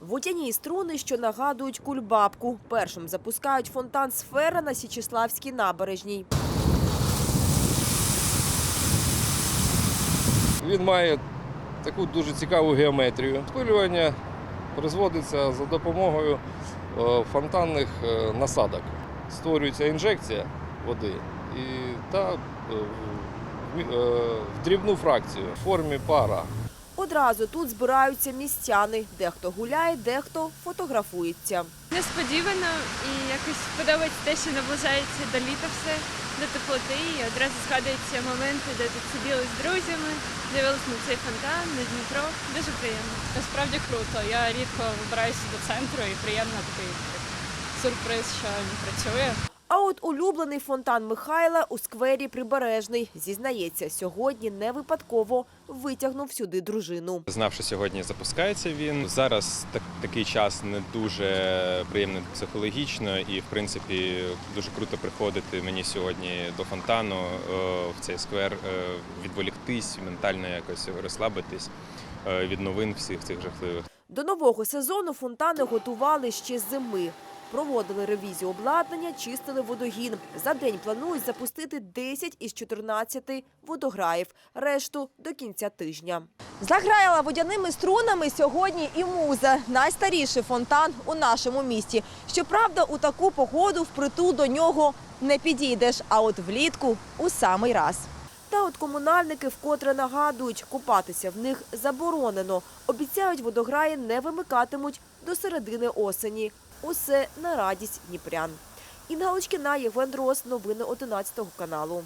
Водяні струни, що нагадують кульбабку. Першим запускають фонтан сфера на Січеславській набережній. Він має таку дуже цікаву геометрію. Спилювання призводиться за допомогою е, фонтанних е, насадок. Створюється інжекція води і та е, в- в дрібну фракцію в формі пара. Одразу тут збираються містяни. Дехто гуляє, дехто фотографується. Несподівано і якось подобається те, що наближається до літа все, до теплоти. І одразу згадуються моменти, де тут сиділи з друзями, дивились на цей фонтан, на Дніпро. Дуже приємно. Насправді круто. Я рідко вибираюся до центру і приємно такий сюрприз, що він працює. А от улюблений фонтан Михайла у сквері Прибережний. Зізнається, сьогодні не випадково витягнув сюди дружину. Знав, що сьогодні запускається він. Зараз так, такий час не дуже приємний психологічно, і в принципі дуже круто приходити мені сьогодні до фонтану е, в цей сквер, е, відволіктись, ментально якось розслабитись е, від новин всіх цих жахливих. До нового сезону фонтани готували ще з зими. Проводили ревізію обладнання, чистили водогін. За день планують запустити 10 із 14 водограїв. Решту до кінця тижня. Заграяла водяними струнами сьогодні і муза, найстаріший фонтан у нашому місті. Щоправда, у таку погоду впритул до нього не підійдеш, а от влітку у самий раз. Та от комунальники вкотре нагадують, купатися в них заборонено. Обіцяють, водограї не вимикатимуть до середини осені. Усе на радість дніпрян. Інга Лучкіна, Євген Дрос, новини 11 каналу.